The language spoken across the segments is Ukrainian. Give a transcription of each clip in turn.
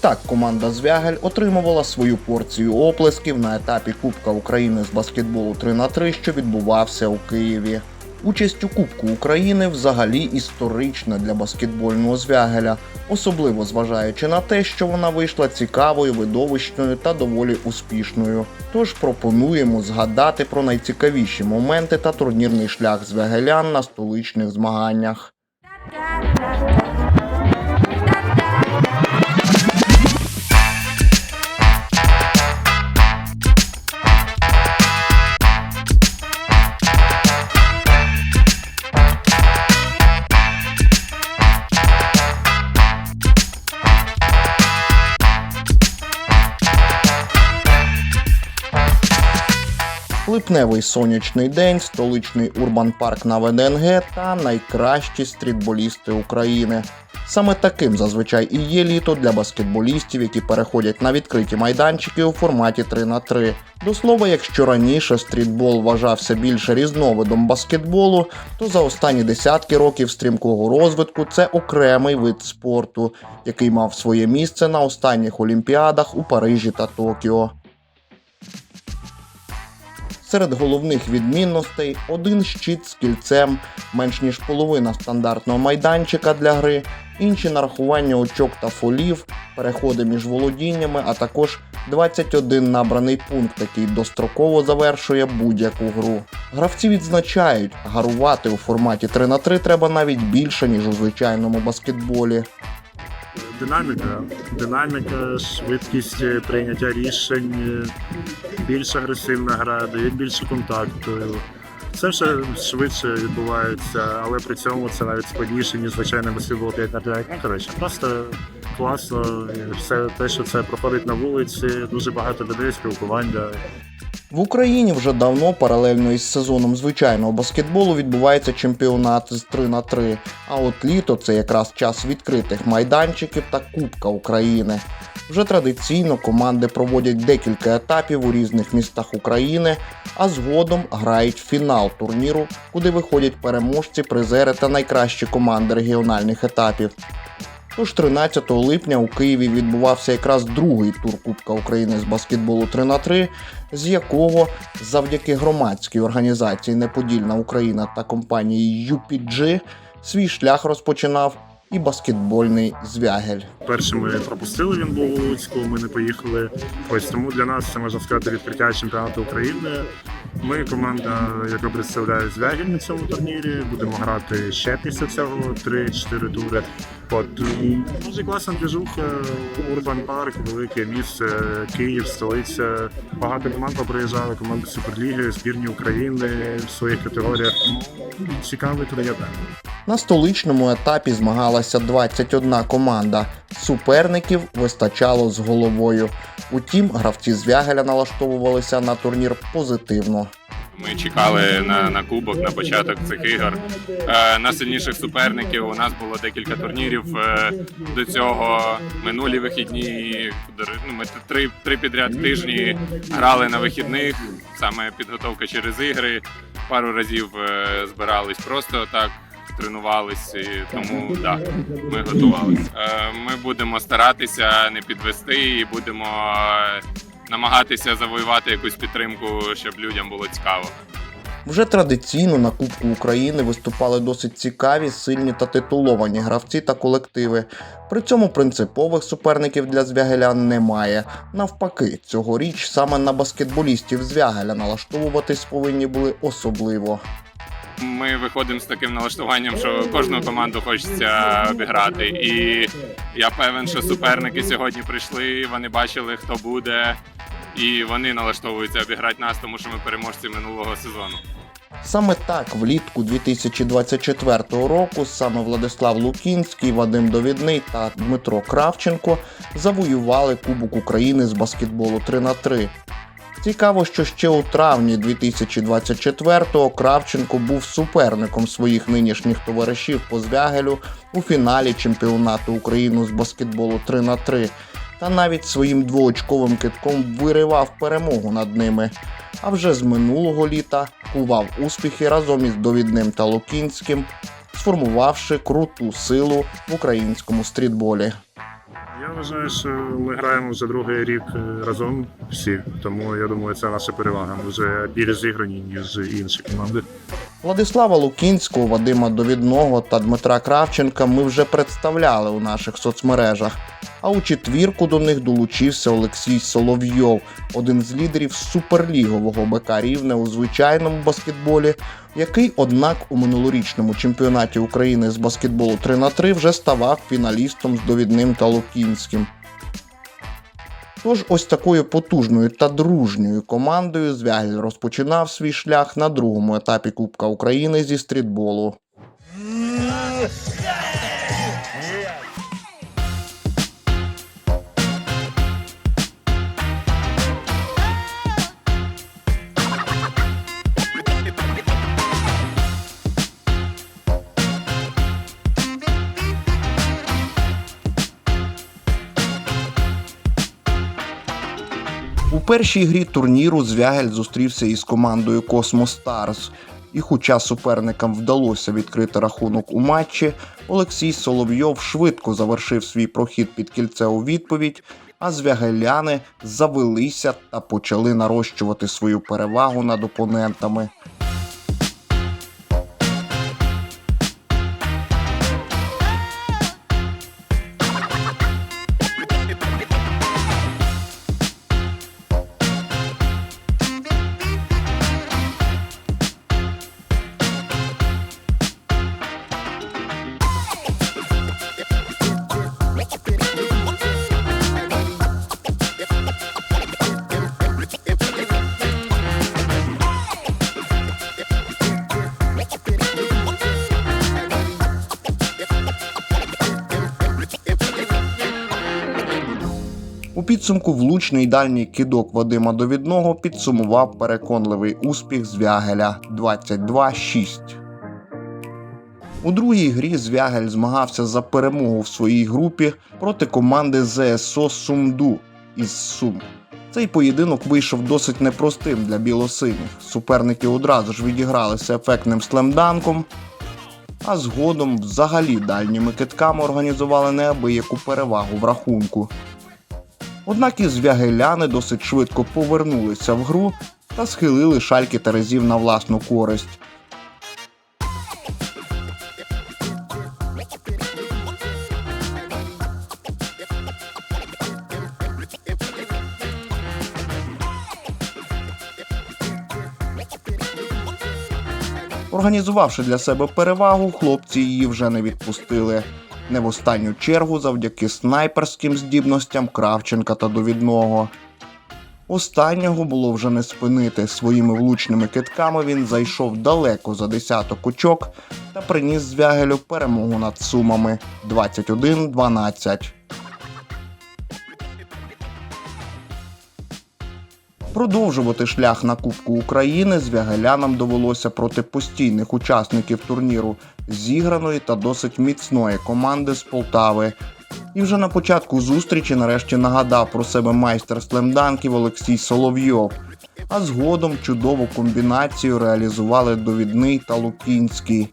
Так команда Звягель отримувала свою порцію оплесків на етапі Кубка України з баскетболу 3 на 3 що відбувався у Києві. Участь у Кубку України взагалі історична для баскетбольного звягеля, особливо зважаючи на те, що вона вийшла цікавою, видовищною та доволі успішною. Тож пропонуємо згадати про найцікавіші моменти та турнірний шлях звягелян на столичних змаганнях. Липневий сонячний день, столичний урбан парк на ВДНГ та найкращі стрітболісти України. Саме таким зазвичай і є літо для баскетболістів, які переходять на відкриті майданчики у форматі 3 на 3 До слова, якщо раніше стрітбол вважався більше різновидом баскетболу, то за останні десятки років стрімкого розвитку це окремий вид спорту, який мав своє місце на останніх олімпіадах у Парижі та Токіо. Серед головних відмінностей один щит з кільцем, менш ніж половина стандартного майданчика для гри, інші нарахування очок та фолів, переходи між володіннями, а також 21 набраний пункт, який достроково завершує будь-яку гру. Гравці відзначають, гарувати у форматі 3 на 3 треба навіть більше, ніж у звичайному баскетболі. Динаміка, динаміка, швидкість прийняття рішень, більш агресивна гра, дають більше контакту. Це все швидше відбувається, але при цьому це навіть складніше, ніж звичайний баскетбол 5 на 5. Ну, коротше, просто класно. Все те, що це проходить на вулиці, дуже багато людей, спілкування. В Україні вже давно паралельно із сезоном звичайного баскетболу відбувається чемпіонат з 3 на 3 А от літо це якраз час відкритих майданчиків та Кубка України. Вже традиційно команди проводять декілька етапів у різних містах України, а згодом грають фінал турніру, куди виходять переможці, призери та найкращі команди регіональних етапів. Тож 13 липня у Києві відбувався якраз другий тур Кубка України з баскетболу 3 на 3 з якого завдяки громадській організації Неподільна Україна та компанії UPG свій шлях розпочинав і баскетбольний звягель. Першим ми пропустили, він був у Луцьку, ми не поїхали. Ось тому для нас це можна сказати відкриття чемпіонату України. Ми команда, яка представляє Звягіль на цьому турнірі. Будемо грати ще після цього 3-4 тури. От дуже класна двіжуха, Урбан Парк, велике місце, Київ, столиця. Багато команд приїжджали, команди Суперліги, збірні України в своїх категоріях. Цікавий турнір. На столичному етапі змагалася 21 команда. Суперників вистачало з головою. Утім, гравці звягеля налаштовувалися на турнір позитивно. Ми чекали на, на кубок на початок цих ігор. Е, на сильніших суперників у нас було декілька турнірів. Е, до цього минулі вихідні. Ну, ми три, три підряд тижні грали на вихідних. Саме підготовка через ігри. Пару разів е, збирались просто так. Тренувались, тому да, ми готувалися. Е, ми будемо старатися не підвести і будемо е, намагатися завоювати якусь підтримку, щоб людям було цікаво. Вже традиційно на Кубку України виступали досить цікаві, сильні та титуловані гравці та колективи. При цьому принципових суперників для звягелян немає. Навпаки, цьогоріч саме на баскетболістів звягеля налаштовуватись повинні були особливо. Ми виходимо з таким налаштуванням, що кожну команду хочеться обіграти. І я певен, що суперники сьогодні прийшли, вони бачили, хто буде, і вони налаштовуються обіграти нас, тому що ми переможці минулого сезону. Саме так влітку 2024 року саме Владислав Лукінський, Вадим Довідний та Дмитро Кравченко завоювали Кубок України з баскетболу 3 на 3 Цікаво, що ще у травні 2024-го Кравченко був суперником своїх нинішніх товаришів по звягелю у фіналі чемпіонату України з баскетболу 3 на 3 та навіть своїм двоочковим китком виривав перемогу над ними. А вже з минулого літа кував успіхи разом із Довідним та Лукінським, сформувавши круту силу в українському стрітболі. Я вважаю, що ми граємо вже другий рік е, разом всі, тому я думаю, це наша перевага. Ми вже більш зіграні, ніж інші команди. Владислава Лукінського, Вадима Довідного та Дмитра Кравченка ми вже представляли у наших соцмережах. А у четвірку до них долучився Олексій Соловйов, один з лідерів суперлігового БК Рівне у звичайному баскетболі, який, однак, у минулорічному чемпіонаті України з баскетболу 3 на 3 вже ставав фіналістом з Довідним та Лукінським. Тож ось такою потужною та дружньою командою Звягель розпочинав свій шлях на другому етапі Кубка України зі стрітболу. Першій грі турніру Звягель зустрівся із командою Космо Старс. І хоча суперникам вдалося відкрити рахунок у матчі, Олексій Соловйов швидко завершив свій прохід під кільце у відповідь, а звягеляни завелися та почали нарощувати свою перевагу над опонентами. Підсумку влучний дальній кидок Вадима Довідного підсумував переконливий успіх Звягеля 22-6. У другій грі Звягель змагався за перемогу в своїй групі проти команди ЗСО Сумду із Сум. Цей поєдинок вийшов досить непростим для білосиніх. Суперники одразу ж відігралися ефектним слемданком, а згодом взагалі дальніми китками організували неабияку перевагу в рахунку. Однак і звягеляни досить швидко повернулися в гру та схилили шальки терезів на власну користь. Організувавши для себе перевагу, хлопці її вже не відпустили. Не в останню чергу завдяки снайперським здібностям Кравченка та довідного. Останнього було вже не спинити. Своїми влучними китками він зайшов далеко за десяток очок та приніс Звягелю перемогу над сумами 21-12. Продовжувати шлях на Кубку України звягелянам довелося проти постійних учасників турніру зіграної та досить міцної команди з Полтави. І вже на початку зустрічі нарешті нагадав про себе майстер слемданків Олексій Соловйов. А згодом чудову комбінацію реалізували довідний та Лукінський.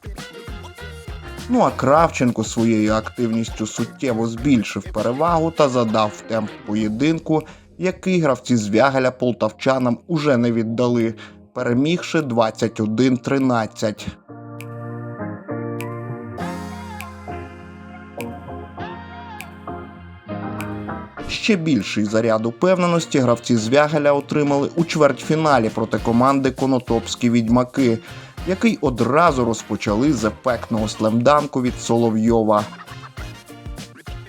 Ну а Кравченко своєю активністю суттєво збільшив перевагу та задав темп поєдинку, який гравці з Вягеля полтавчанам уже не віддали, перемігши 21-13. Ще більший заряд упевненості гравці з Вягеля отримали у чвертьфіналі проти команди Конотопські відьмаки, який одразу розпочали з ефектного слемданку від Соловйова.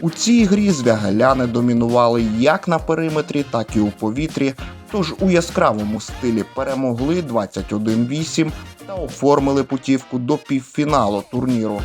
У цій грі звягаляни домінували як на периметрі, так і у повітрі. Тож у яскравому стилі перемогли 21-8 та оформили путівку до півфіналу турніру.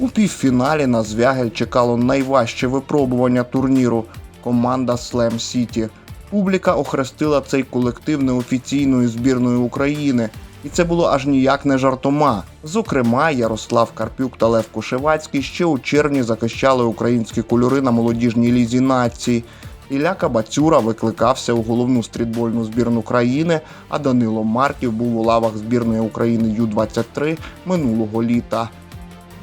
У півфіналі на Звягель чекало найважче випробування турніру команда Slam City. Публіка охрестила цей колектив неофіційною збірною України, і це було аж ніяк не жартома. Зокрема, Ярослав Карпюк та Лев Кушевацький ще у червні захищали українські кольори на молодіжній лізі нації. Ілля Кабацюра викликався у головну стрітбольну збірну країни, а Данило Марків був у лавах збірної України Ю-23 минулого літа.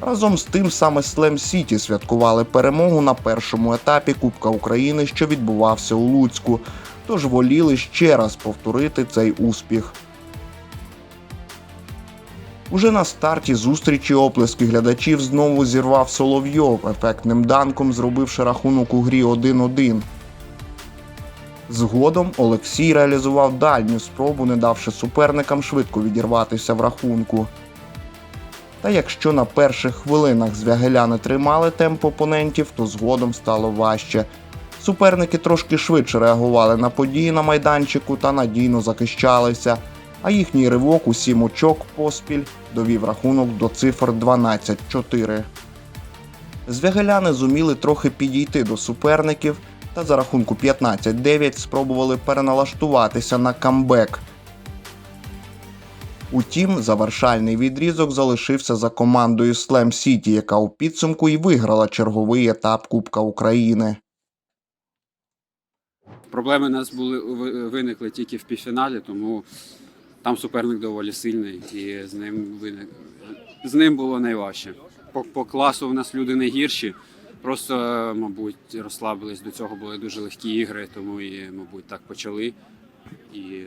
Разом з тим саме Слем Сіті святкували перемогу на першому етапі Кубка України, що відбувався у Луцьку, тож воліли ще раз повторити цей успіх. Уже на старті зустрічі оплески глядачів знову зірвав Соловйов, ефектним данком зробивши рахунок у грі 1-1. Згодом Олексій реалізував дальню спробу, не давши суперникам швидко відірватися в рахунку. Та якщо на перших хвилинах звягеляни тримали темп опонентів, то згодом стало важче. Суперники трошки швидше реагували на події на майданчику та надійно захищалися, а їхній ривок у сім очок поспіль довів рахунок до цифр 12-4. Звягеляни зуміли трохи підійти до суперників та за рахунку 15-9 спробували переналаштуватися на камбек. Утім, завершальний відрізок залишився за командою Slam City, яка у підсумку й виграла черговий етап Кубка України. Проблеми у нас були виникли тільки в півфіналі, тому там суперник доволі сильний, і з ним виник з ним було найважче. По, по класу в нас люди не гірші. Просто, мабуть, розслабились до цього були дуже легкі ігри, тому і, мабуть, так почали і, і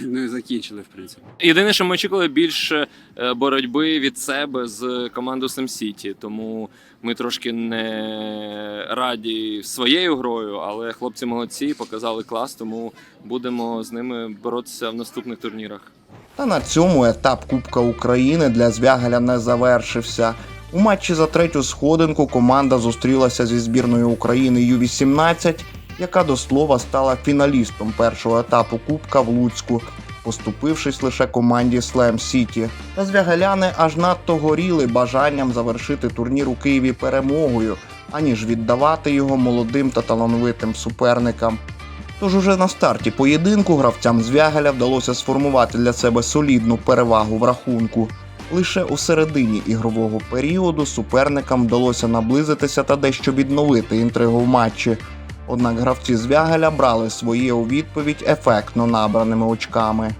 ну, і закінчили, в принципі. Єдине, що ми очікували більше е, боротьби від себе з командою Сем Сіті, тому ми трошки не раді своєю грою, але хлопці молодці, показали клас, тому будемо з ними боротися в наступних турнірах. Та на цьому етап Кубка України для Звягеля не завершився. У матчі за третю сходинку команда зустрілася зі збірною України Ю-18, яка до слова стала фіналістом першого етапу Кубка в Луцьку, поступившись лише команді Slam City. Та звягеляни аж надто горіли бажанням завершити турнір у Києві перемогою, аніж віддавати його молодим та талановитим суперникам. Тож уже на старті поєдинку гравцям Звягеля вдалося сформувати для себе солідну перевагу в рахунку. Лише у середині ігрового періоду суперникам вдалося наблизитися та дещо відновити інтригу в матчі. Однак гравці Звягеля брали своє у відповідь ефектно набраними очками.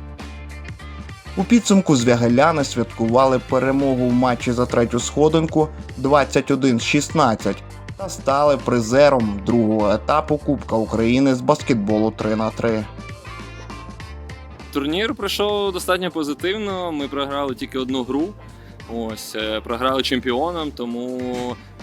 У підсумку звягеляни святкували перемогу в матчі за третю сходинку 21-16 та стали призером другого етапу Кубка України з баскетболу 3 на 3 Турнір пройшов достатньо позитивно. Ми програли тільки одну гру. Ось е, програли чемпіонам, тому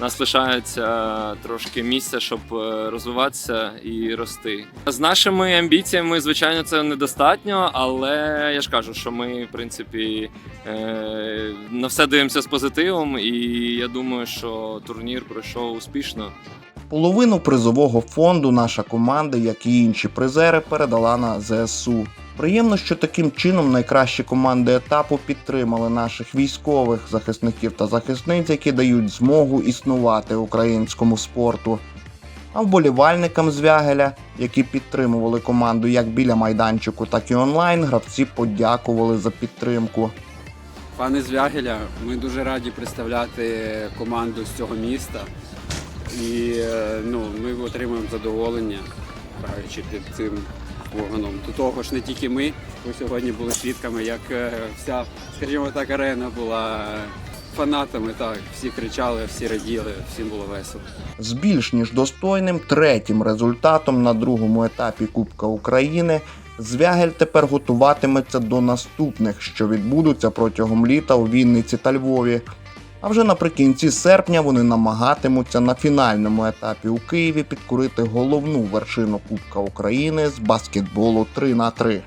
нас лишається трошки місця, щоб е, розвиватися і рости. З нашими амбіціями, звичайно, це недостатньо, але я ж кажу, що ми, в принципі, е, на все дивимося з позитивом, і я думаю, що турнір пройшов успішно. Половину призового фонду наша команда, як і інші призери, передала на ЗСУ. Приємно, що таким чином найкращі команди етапу підтримали наших військових захисників та захисниць, які дають змогу існувати українському спорту. А вболівальникам Звягеля, які підтримували команду як біля майданчику, так і онлайн, гравці подякували за підтримку. Пане Звягеля, ми дуже раді представляти команду з цього міста. І е, ну, ми отримуємо задоволення, граючи під цим органом. До того ж, не тільки ми. Ви сьогодні були свідками, як е, вся, скажімо так, арена була фанатами. Так, всі кричали, всі раділи, всім було весело. З більш ніж достойним третім результатом на другому етапі Кубка України Звягель тепер готуватиметься до наступних, що відбудуться протягом літа у Вінниці та Львові. А вже наприкінці серпня вони намагатимуться на фінальному етапі у Києві підкорити головну вершину Кубка України з баскетболу 3 на 3